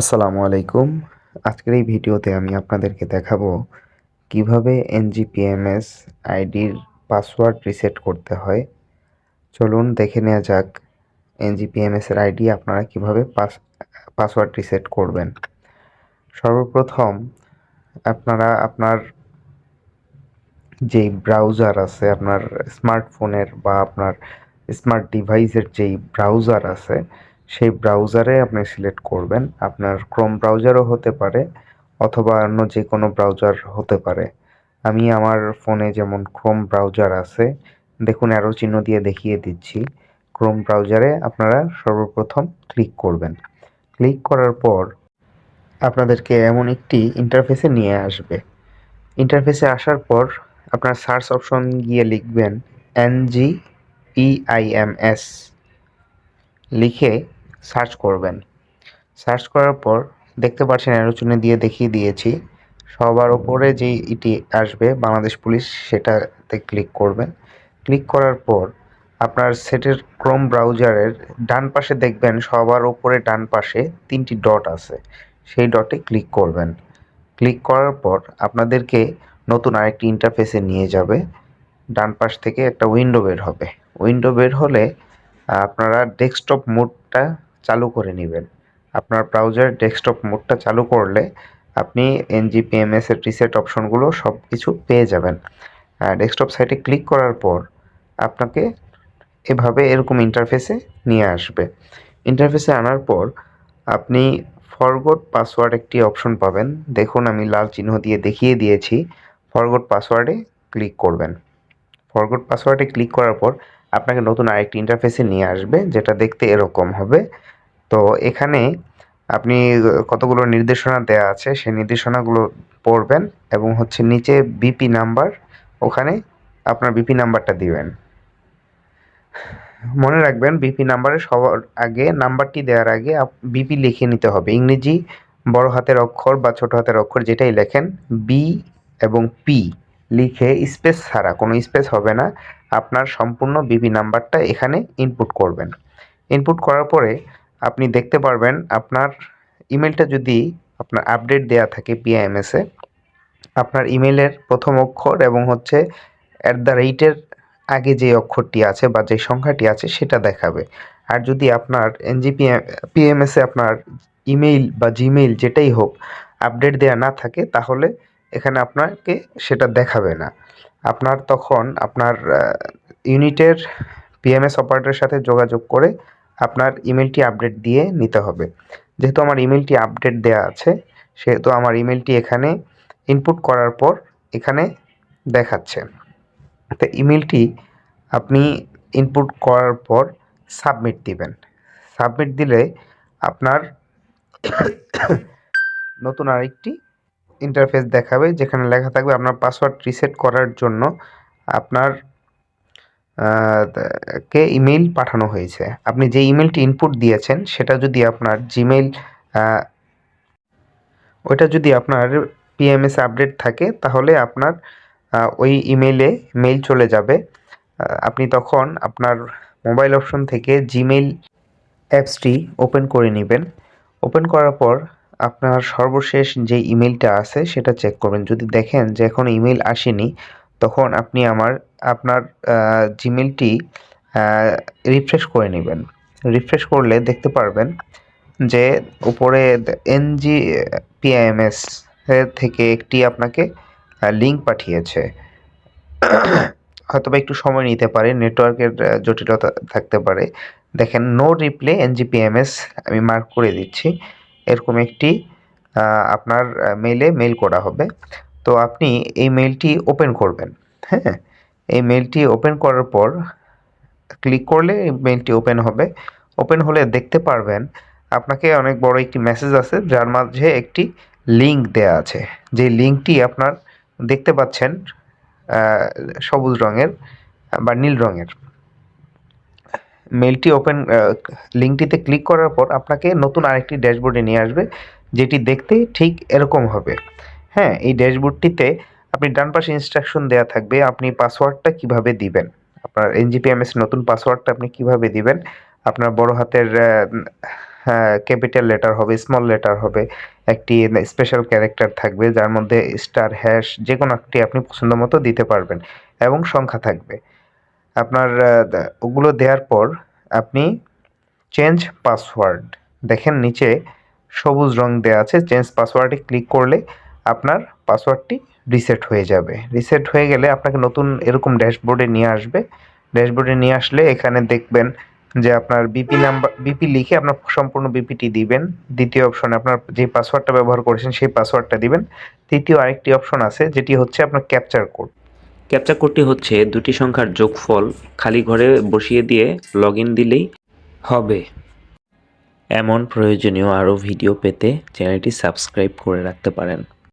আসসালামু আলাইকুম। আজকের এই ভিডিওতে আমি আপনাদেরকে দেখাবো কীভাবে এনজিপিএমএস আইডির পাসওয়ার্ড রিসেট করতে হয়। চলুন দেখে নেওয়া যাক এনজিপিএমএস এর আইডি আপনারা কীভাবে পাস, পাসওয়ার্ড রিসেট করবেন। সর্বপ্রথম আপনারা আপনার যেই ব্রাউজার আছে, আপনার স্মার্টফোনের বা আপনার স্মার্ট ডিভাইসের যেই ব্রাউজার আছে সেই ব্রাউজারে আপনি সিলেক্ট করবেন। আপনার ক্রোম ব্রাউজারও হতে পারে অথবা অন্য যে কোনো ব্রাউজার হতে পারে। আমি আমার ফোনে যেমন ক্রোম ব্রাউজার আছে, দেখুন অ্যারো চিহ্ন দিয়ে দেখিয়ে দিচ্ছি। ক্রোম ব্রাউজারে আপনারা সর্বপ্রথম ক্লিক করবেন। ক্লিক করার পর আপনাদেরকে এমন একটি ইন্টারফেসে নিয়ে আসবে। ইন্টারফেসে আসার পর আপনার সার্চ অপশন গিয়ে লিখবেন এনজি পিআইএমএস লিখে সার্চ করবেন। সার্চ করার পর দেখতে পাচ্ছেন অ্যারোচুনে দিয়ে দেখিয়ে দিয়েছি। সবার ওপরে যে এটি আসবে, বাংলাদেশ পুলিশ, সেটাতে ক্লিক করবেন। ক্লিক করার পর আপনার সেটের ক্রোম ব্রাউজারের ডান পাশে দেখবেন সবার ওপরে ডান পাশে তিনটি ডট আছে। সেই ডটে ক্লিক করবেন। ক্লিক করার পর আপনাদেরকে নতুন আরেকটি ইন্টারফেসে নিয়ে যাবে। ডান পাশ থেকে একটা উইন্ডো বের হবে। উইন্ডো বের হলে আপনারা ডেস্কটপ মোডটা চালু করে নেবেন। আপনার ব্রাউজার ডেস্কটপ মোডটা চালু করলে আপনি এনজিপিএমএস এর রিসেট অপশনগুলো সব কিছু পেয়ে যাবেন। ডেস্কটপ সাইটে ক্লিক করার পর আপনাকে এভাবে এরকম ইন্টারফেসে নিয়ে আসবে। ইন্টারফেসে আনার পর আপনি ফরগট পাসওয়ার্ড একটি অপশন পাবেন। দেখুন আমি লাল চিহ্ন দিয়ে দেখিয়ে দিয়েছি। ফরগট পাসওয়ার্ডে ক্লিক করবেন। ফরগট পাসওয়ার্ডে ক্লিক করার পর আপনাকে নতুন আরেকটি ইন্টারফেসে নিয়ে আসবে, যেটা দেখতে এরকম হবে। তো এখানে আপনি কতগুলো নির্দেশনা দেওয়া আছে, সেই নির্দেশনাগুলো পড়বেন এবং হচ্ছে নিচে বিপি নাম্বার ওখানে আপনার বিপি নাম্বারটা দিবেন। মনে রাখবেন বিপি নাম্বারে সবার আগে নাম্বারটি দেওয়ার আগে বিপি লিখে নিতে হবে। ইংরেজি বড় হাতের অক্ষর বা ছোট হাতের অক্ষর যেটাই লেখেন বি এবং পি লিখে স্পেস ছাড়া, কোনো স্পেস হবে না। আপনার সম্পূর্ণ বিপি নাম্বারটা এখানে ইনপুট করবেন। ইনপুট করার পরে আপনি দেখতে পারবেন আপনার ইমেলটা যদি আপনার আপডেট দেওয়া থাকে পিআইএমএসে আপনার ইমেলের প্রথম অক্ষর এবং হচ্ছে অ্যাট দ্য রেটের আগে যে অক্ষরটি আছে বা যে সংখ্যাটি আছে সেটা দেখাবে। আর যদি আপনার এনজিপি পিএমএসে আপনার ইমেইল বা জিমেইল যেটাই হোক আপডেট দেওয়া না থাকে, তাহলে এখানে আপনাকে সেটা দেখাবে না। আপনার তখন আপনার ইউনিটের পিএমএস অপারেটরের সাথে যোগাযোগ করে আপনার ইমেলটি আপডেট দিয়ে নিতে হবে। যেহেতু আমার ইমেলটি আপডেট দেওয়া আছে, সেহেতু আমার ইমেলটি এখানে ইনপুট করার পর এখানে দেখাচ্ছে। তো ইমেলটি আপনি ইনপুট করার পর সাবমিট দিবেন। সাবমিট দিলে আপনার নতুন আরেকটি ইন্টারফেস দেখাবে, যেখানে লেখা থাকবে আপনার পাসওয়ার্ড রিসেট করার জন্য আপনার কে ইমেইল পাঠানো হয়েছে। আপনি যে ইমেলটি ইনপুট দিয়েছেন, সেটা যদি আপনার জিমেইল ওইটা যদি আপনার পিএমএস আপডেট থাকে, তাহলে আপনার ওই ইমেইলে মেইল চলে যাবে। আপনি তখন আপনার মোবাইল অপশন থেকে জিমেইল অ্যাপসটি ওপেন করে নেবেন। ওপেন করার পর আপনার সর্বশেষ যে ইমেলটা আছে, সেটা চেক করবেন। যদি দেখেন যে এখনও ইমেল আসেনি, তখন আপনি আমার আপনার জিমেলটি রিফ্রেশ করে নেবেন। রিফ্রেশ করলে দেখতে পারবেন যে উপরে এনজি পিআইএমএস থেকে একটি আপনাকে লিঙ্ক পাঠিয়েছে। হয়তো বা একটু সময় নিতে পারে নেটওয়ার্কের জটিলতা থাকতে পারে। দেখেন নো রিপ্লে এনজিপিএমএস আমি মার্ক করে দিচ্ছি। এরকম একটি আপনার মেলে মেল করা হবে। তো আপনি এই মেলটি ওপেন করবেন হ্যাঁ? এই মেলটি ওপেন করার পর ক্লিক করলে এই মেলটি ওপেন হবে। ওপেন হলে দেখতে পারবেন আপনাকে অনেক বড় একটি মেসেজ আছে, যার মাঝে একটি লিঙ্ক দেয়া আছে। যে লিঙ্কটি আপনার দেখতে পাচ্ছেন সবুজ রঙের বা নীল রঙের। মেলটি ওপেন লিঙ্কটিতে ক্লিক করার পর আপনাকে নতুন আরেকটি ড্যাশবোর্ডে নিয়ে আসবে, যেটি দেখতে ঠিক এরকম হবে। হ্যাঁ এই ড্যাশবোর্ডটিতে আপনি ডান পাশে ইনস্ট্রাকশন দেওয়া থাকবে, আপনি পাসওয়ার্ডটা কীভাবে দিবেন? আপনার এনজিপিএমএস নতুন পাসওয়ার্ডটা আপনি কীভাবে দিবেন? আপনার বড় হাতের ক্যাপিটাল লেটার হবে স্মল লেটার হবে, একটি স্পেশাল ক্যারেক্টার থাকবে, যার মধ্যে স্টার হ্যাশ যে কোনো একটি আপনি পছন্দ মতো দিতে পারবেন এবং সংখ্যা থাকবে। আপনার ওগুলো দেওয়ার পর আপনি চেঞ্জ পাসওয়ার্ড দেখেন নিচে সবুজ রং দেওয়া আছে চেঞ্জ পাসওয়ার্ডে ক্লিক করলে আপনার পাসওয়ার্ডটি রিসেট হয়ে যাবে। রিসেট হয়ে গেলে আপনাকে নতুন এরকম ড্যাশবোর্ডে নিয়ে আসবে। ড্যাশবোর্ডে নিয়ে আসলে এখানে দেখবেন যে আপনার বিপি নাম্বার বিপি লিখে আপনার সম্পূর্ণ বিপিটি দিবেন। দ্বিতীয় অপশনে আপনার যে পাসওয়ার্ডটা ব্যবহার করেছেন সেই পাসওয়ার্ডটা দিবেন। তৃতীয় আরেকটি অপশন আছে, যেটি হচ্ছে আপনার ক্যাপচার কোড ক্যাপচার কোডটি হচ্ছে দুটি সংখ্যার যোগফল খালি ঘরে বসিয়ে দিয়ে লগ দিলেই হবে। এমন প্রয়োজনীয় আরও ভিডিও পেতে চ্যানেলটি সাবস্ক্রাইব করে রাখতে পারেন।